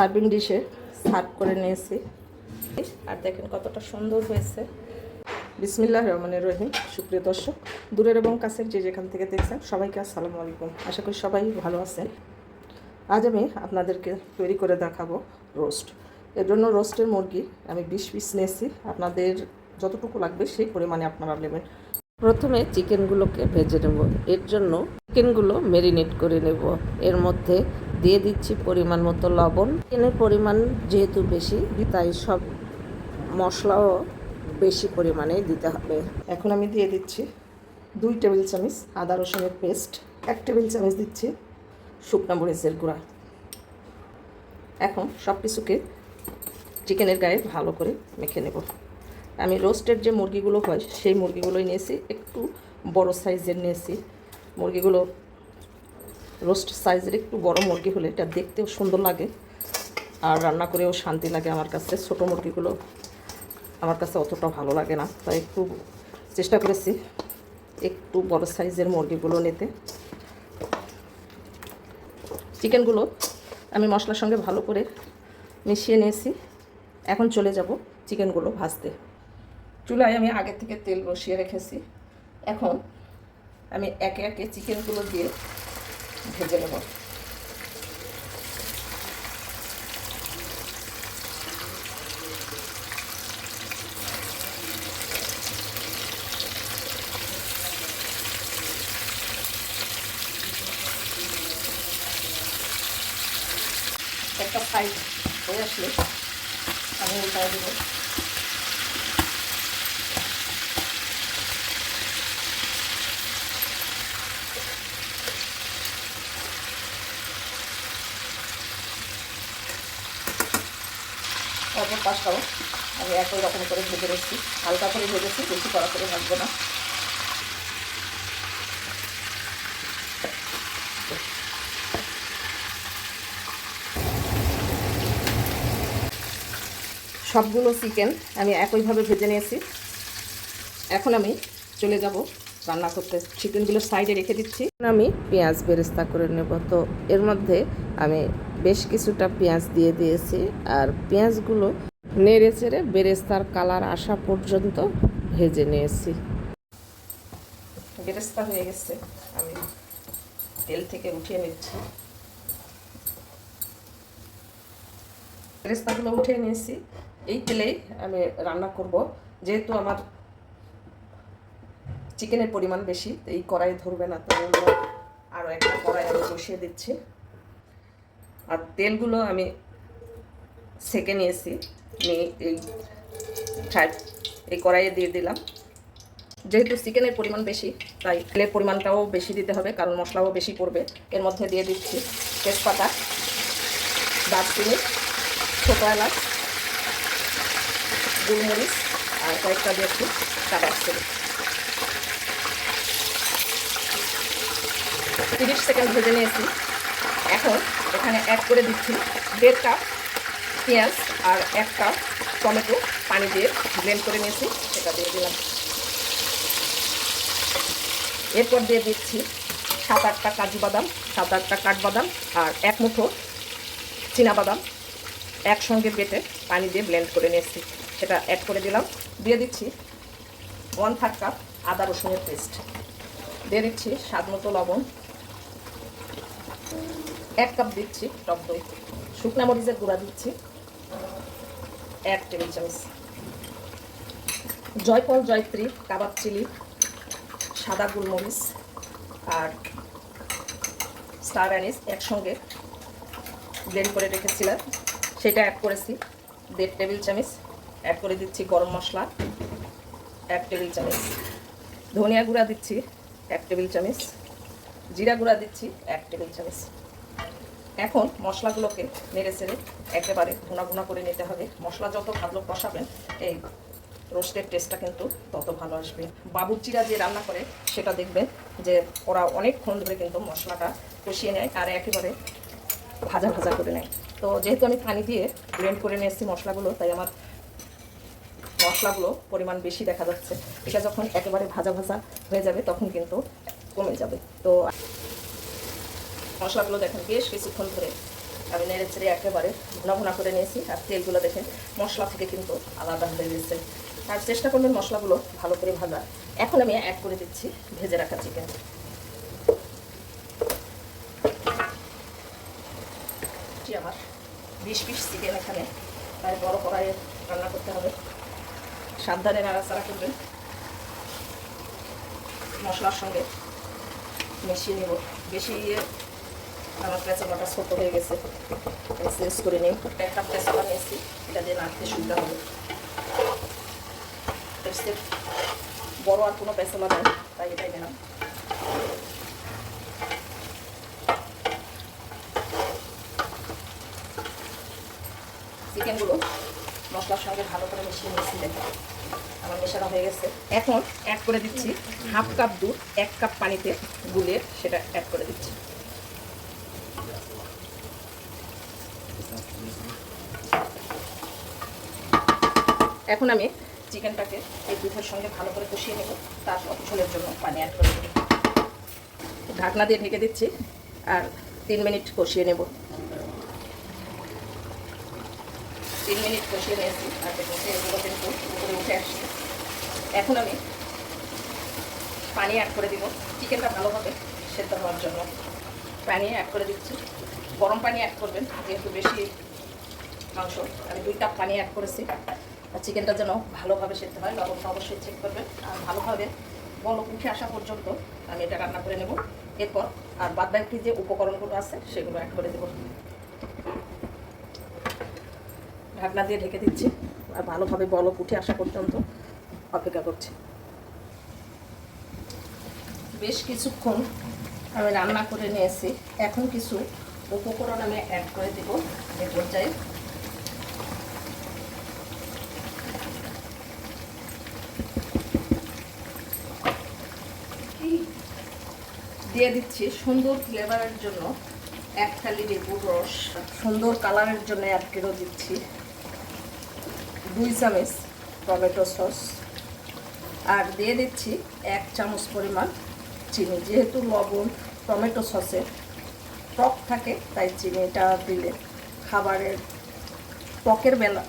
Serving ডিশে serve করে নিয়েছি। আর দেখেন কতটা সুন্দর হয়েছে। বিসমিল্লাহ রহমানের রহিম, সুপ্রিয় দর্শক, দূরের এবং কাছের যে যেখান থেকে দেখছেন সবাইকে আসসালামু আলাইকুম। আশা করি সবাই ভালো আছেন। আজ আমি আপনাদেরকে তৈরি করে দেখাবো রোস্ট। এর জন্য রোস্টের মুরগি আমি বিশ পিস নিয়েছি। আপনাদের যতটুকু লাগবে সেই পরিমাণে আপনারা নেবেন। প্রথমে চিকেনগুলোকে ভেজে নেব। এর জন্য চিকেনগুলো ম্যারিনেট করে নেব। এর মধ্যে দিয়ে দিচ্ছি পরিমাণ মতো লবণ। চিকেনের পরিমাণ যেহেতু বেশি, তাই সব মশলাও বেশি পরিমাণে দিতে হবে। এখন আমি দিয়ে দিচ্ছি দুই টেবিল চামচ আদা রসুনের পেস্ট, এক টেবিল চামচ দিচ্ছি শুকনো মরিচের গুঁড়া। এখন সব কিছুকে চিকেনের গায়ে ভালো করে মেখে নেব। আমি রোস্টেড যে মুরগিগুলো হয়, সেই মুরগিগুলোই নিয়েছি, একটু বড় সাইজের নিয়েছি। মুরগিগুলো রোস্ট সাইজের একটু বড় মুরগি হলে এটা দেখতেও সুন্দর লাগে। আর রান্না করেও শান্তি লাগে আমার কাছে। ছোটো মুরগিগুলো আমার কাছে অতটা ভালো লাগে না। তাই একটু চেষ্টা করেছি একটু বড় সাইজের মুরগিগুলো নিতে। চিকেনগুলো আমি মশলার সঙ্গে ভালো করে মিশিয়ে নিয়েছি। এখন চলে যাব চিকেনগুলো ভাজতে। চুলায় আমি আগে থেকে তেল বসিয়ে রেখেছি। এখন আমি একে একে চিকেনগুলো দিয়ে ভেজে নেব। একটা সাইড হয়ে আসলে আমি উল্টায় দেবো। অপর পাশটাও আমি একই রকম করে ভেজে রেখেছি। হালকা করে ভেজেছি, বেশি কড়া করে ভাজবো না। সবগুলো চিকেন আমি একইভাবে ভেজে নিয়েছি। এখন আমি চলে যাব রান্না করতে। চিকেনগুলো সাইডে রেখে দিচ্ছি। আমি পেঁয়াজ বেরেস্তা করে নেব। তো এর মধ্যে আমি বেশ কিছুটা পেঁয়াজ দিয়ে দিয়েছি আর পেঁয়াজগুলো নেড়ে চেড়ে বেরেস্তার কালার আসা পর্যন্ত ভেজে নিয়েছি। বেরেস্তা হয়ে গেছে, আমি তেল থেকে উঠিয়ে নিচ্ছি। বেরেস্তাগুলো উঠিয়ে নিয়েছি, এই তেলেই আমি রান্না করব। যেহেতু আমার চিকেনের পরিমাণ বেশি এই কড়াই ধরবে না, তো আরও একটা কড়াই আমি বসিয়ে দিচ্ছি। আর তেলগুলো আমি সেকে নিয়েছি। নিয়ে এই ছাড় এই কড়াইয়ে দিয়ে দিলাম। যেহেতু চিকেনের পরিমাণ বেশি, তাই তেলের পরিমাণটাও বেশি দিতে হবে, কারণ মশলাও বেশি পড়বে। এর মধ্যে দিয়ে দিচ্ছি তেজপাতা, দারচিনি, ছোটো এলাচ, গোলমরিচ, আর কয়েকটা দিয়েছি কাটা ছেড়ে তিরিশ সেকেন্ড ভেজে নিয়েছি। এখন এখানে অ্যাড করে দিচ্ছি দেড় কাপ পেঁয়াজ আর এক কাপ টমেটো। পানি দিয়ে ব্লেন্ড করে নিয়েছি সেটা দিয়ে দিলাম। এরপর দিয়ে দিচ্ছি সাত আটটা কাজু বাদাম, সাত আটটা কাঠবাদাম আর এক মুঠো বাদাম একসঙ্গে বেটে পানি দিয়ে ব্লেন্ড করে নিয়েছি। সেটা অ্যাড করে দিলাম। দিয়ে দিচ্ছি ওয়ান থার্ড কাপ আদা রসুনের পেস্ট দিয়ে দিচ্ছি স্বাদ মতো লবণ। এক কাপ দিচ্ছি, টক দই। শুকনা মরিচের গুঁড়া দিচ্ছি। এক টেবিল চামচ। জয়ফল, জয়ত্রী, কাবাব চিলি, সাদা গোলমরিচ আর স্টার অ্যানিস একসঙ্গে ব্লেন্ড করে রেখেছিলাম। সেটা অ্যাড করেছি। দেড় টেবিল চামচ অ্যাড করে দিচ্ছি গরম মশলা। এক টেবিল চামচ ধনিয়া গুঁড়া দিচ্ছি, এক টেবিল চামচ। জিরা গুঁড়া দিচ্ছি, এক টেবিল চামচ। এখন মশলাগুলোকে নেড়ে চেড়ে একেবারে ভুনা ভুনা করে নিতে হবে। মশলা যত ভালো কষাবেন, এই রোস্টের টেস্টটা কিন্তু তত ভালো আসবে। বাবুর্চিরা যে রান্না করে, সেটা দেখবেন যে ওরা অনেকক্ষণ ধরে কিন্তু মশলাটা কষিয়ে নেয় আর একেবারে ভাজা ভাজা করে নেয়। তো যেহেতু আমি পানি দিয়ে ব্লেন্ড করে নিয়ে এসেছি মশলাগুলো, তাই আমার মশলাগুলো পরিমাণ বেশি দেখা যাচ্ছে। এটা যখন একেবারে ভাজা ভাজা হয়ে যাবে, তখন কিন্তু কমে যাবে। তো মশলাগুলো দেখেন বেশ কিছুক্ষণ ধরে আমি নেড়ে চেড়ে একেবারে ভুনা ভুনা করে নিয়েছি আর তেলগুলো দেখেন মশলা থেকে কিন্তু আলাদা হয়ে গেছে। আর চেষ্টা করবেন মশলাগুলো ভালো করে ভাজা। এখন আমি অ্যাড করে দিচ্ছি ভেজে রাখা চিকেন আমার বিশ পিস চিকেন এখানে। তাই বড় কড়াইয়ে রান্না করতে হবে। সাবধানে নাড়াচাড়া করবেন। মশলার সঙ্গে মিশিয়ে নেব। বেশি ইয়ে আমার পেঁচামাটা ছোট হয়ে গেছে। চেঞ্জ করে নিই। একটা পেঁচামা নিয়েছি এটা দিয়ে নাড়তে সুবিধা হবে। বড় আর কোনো পেঁচামা নেই তাই এটাই নিলাম চিকেনগুলো মশলার সঙ্গে ভালো করে মিশিয়ে দেখো আমার মেশানো হয়ে গেছে। এখন অ্যাড করে দিচ্ছি হাফ কাপ দুধ, এক কাপ পানিতে গুলে সেটা অ্যাড করে দিচ্ছি। এখন আমি চিকেনটাকে এই দুধের সঙ্গে ভালো করে কষিয়ে নেব। তারপর ঝোলের জন্য পানি অ্যাড করে দেবো। ঢাকনা দিয়ে ঢেকে দিচ্ছি আর তিন মিনিট কষিয়ে নেব। তিন মিনিট কষিয়ে নিয়েছি আর দেখুন কিন্তু উপরে উঠে আসছে। এখন আমি পানি অ্যাড করে দিব। চিকেনটা ভালোভাবে সেদ্ধ হওয়ার জন্য। পানি অ্যাড করে দিচ্ছি। গরম পানি অ্যাড করবেন, যেহেতু বেশি মাংস আমি দুই কাপ পানি অ্যাড করেছি। আর চিকেনটা যেন ভালোভাবে সেদ্ধ হয়, লবণটা অবশ্যই চেক করবেন। আর ভালোভাবে বলক উঠে আসা পর্যন্ত আমি এটা রান্না করে নেব। এরপর আর বাদ বাকি যে উপকরণগুলো আছে, সেগুলো অ্যাড করে দেবো। ঢাকনা দিয়ে ঢেকে দিচ্ছি। আর ভালোভাবে বলক উঠে আসা পর্যন্ত অপেক্ষা করছি। বেশ কিছুক্ষণ আমি রান্না করে নিয়েছি। এখন কিছু উপকরণ আমি অ্যাড করে দেব। এ পর্যায়ে দিয়ে দিচ্ছি সুন্দর ফ্লেভারের জন্য এক থালি লেবুর রস, সুন্দর কালারের জন্য অ্যাড করে দিচ্ছি। দুই চামচ টমেটো সস। আর দিয়ে দিচ্ছি এক চামচ পরিমাণ চিনি। যেহেতু লবণ, টমেটো সসে টক থাকে, তাই চিনিটা দিলে খাবারের টকের বেলা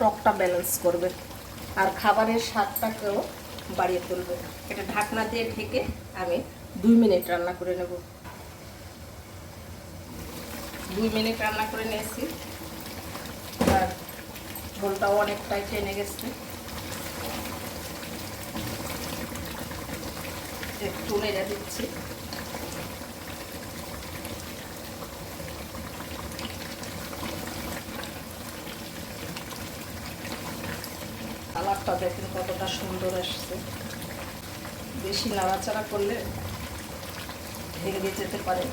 টকটা ব্যালেন্স করবে আর খাবারের স্বাদটাকেও বাড়িয়ে তুলবে। এটা ঢাকনা দিয়ে ঢেকে আমি দুই মিনিট রান্না করে নেব। দুই মিনিট রান্না করে নিয়েছি। আর ঝোলটাও অনেকটাই টেনে গেছে। একটু নেড়ে দিচ্ছি। কালারটা দেখেন কতটা সুন্দর আসছে। বেশি নাড়াচাড়া করলে ভেঙে যেতে পারে।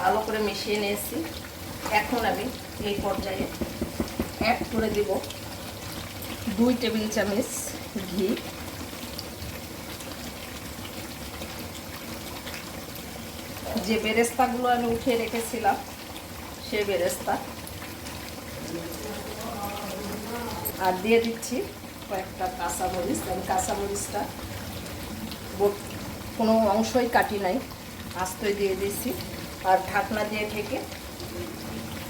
ভালো করে মিশিয়ে নিয়েছি। এখন আমি এই পর্যায়ে অ্যাড করে দেব দুই টেবিল চামচ ঘি। যে বেরেস্তাগুলো আমি উঠিয়ে রেখেছিলাম সে বেরেস্তা আর দিয়ে দিচ্ছি কয়েকটা কাঁচামরিচ। আমি কাঁচামরিচটা কোনো অংশই কাটি নাই, আস্তই দিয়ে দিয়েছি। আর ঢাকনা দিয়ে ঢেকে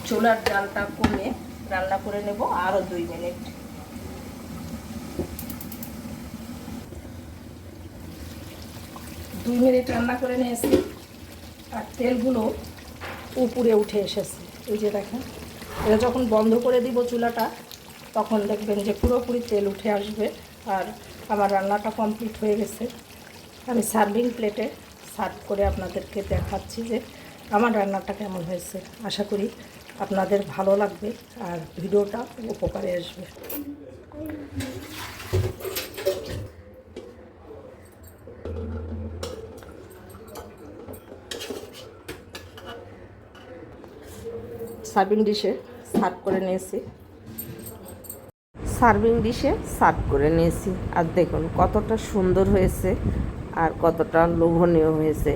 চুলার জালটা কমে রান্না করে নেব আরও দুই মিনিট। দুই মিনিট রান্না করে নিয়েছি আর তেলগুলো উপরে উঠে এসেছে। এই যে দেখেন, এটা যখন বন্ধ করে দিব চুলাটা তখন দেখবেন যে পুরোপুরি তেল উঠে আসবে আর আমার রান্নাটা কমপ্লিট হয়ে গেছে। আমি সার্ভিং প্লেটে সার্ভ করে আপনাদেরকে দেখাচ্ছি যে আমার রান্নাটা কেমন হয়েছে। আশা করি আপনাদের ভালো লাগবে আর ভিডিওটা উপকারে আসবে। সার্ভিং ডিশে সার্ভ করে নিয়েছি। সার্ভিং ডিশে সার্ভ করে নিয়েছি। আর দেখুন, কতটা সুন্দর হয়েছে আর কতটা লোভনীয় হয়েছে।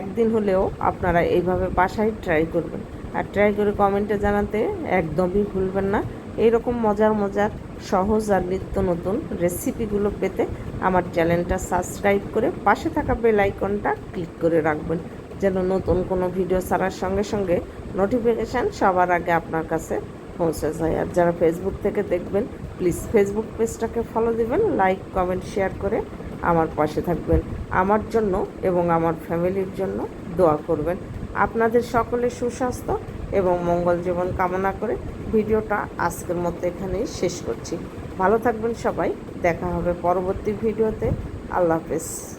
একদিন হলেও আপনারা এইভাবে বাসায় ট্রাই করবেন। আর ট্রাই করে কমেন্টে জানাতে একদমই ভুলবেন না। এইরকম মজার মজার, সহজ আর নিত্য নতুন রেসিপিগুলো পেতে আমার চ্যানেলটা সাবস্ক্রাইব করে পাশে থাকা বেল আইকনটা ক্লিক করে রাখবেন। যেন নতুন কোনো ভিডিও ছাড়ার সঙ্গে সঙ্গে নোটিফিকেশান সবার আগে আপনার কাছে পৌঁছে যায়। আর যারা ফেসবুক থেকে দেখবেন প্লিজ ফেসবুক পেজটাকে ফলো দিবেন, লাইক, কমেন্ট, শেয়ার করে আমার পাশে থাকবেন। আমার জন্য এবং আমার ফ্যামিলির জন্য দোয়া করবেন। আপনাদের সকলে সুস্বাস্থ্য এবং মঙ্গল জীবন কামনা করে ভিডিওটা আজকের মতো এখানেই শেষ করছি। ভালো থাকবেন সবাই। দেখা হবে পরবর্তী ভিডিওতে। আল্লাহ হাফেজ।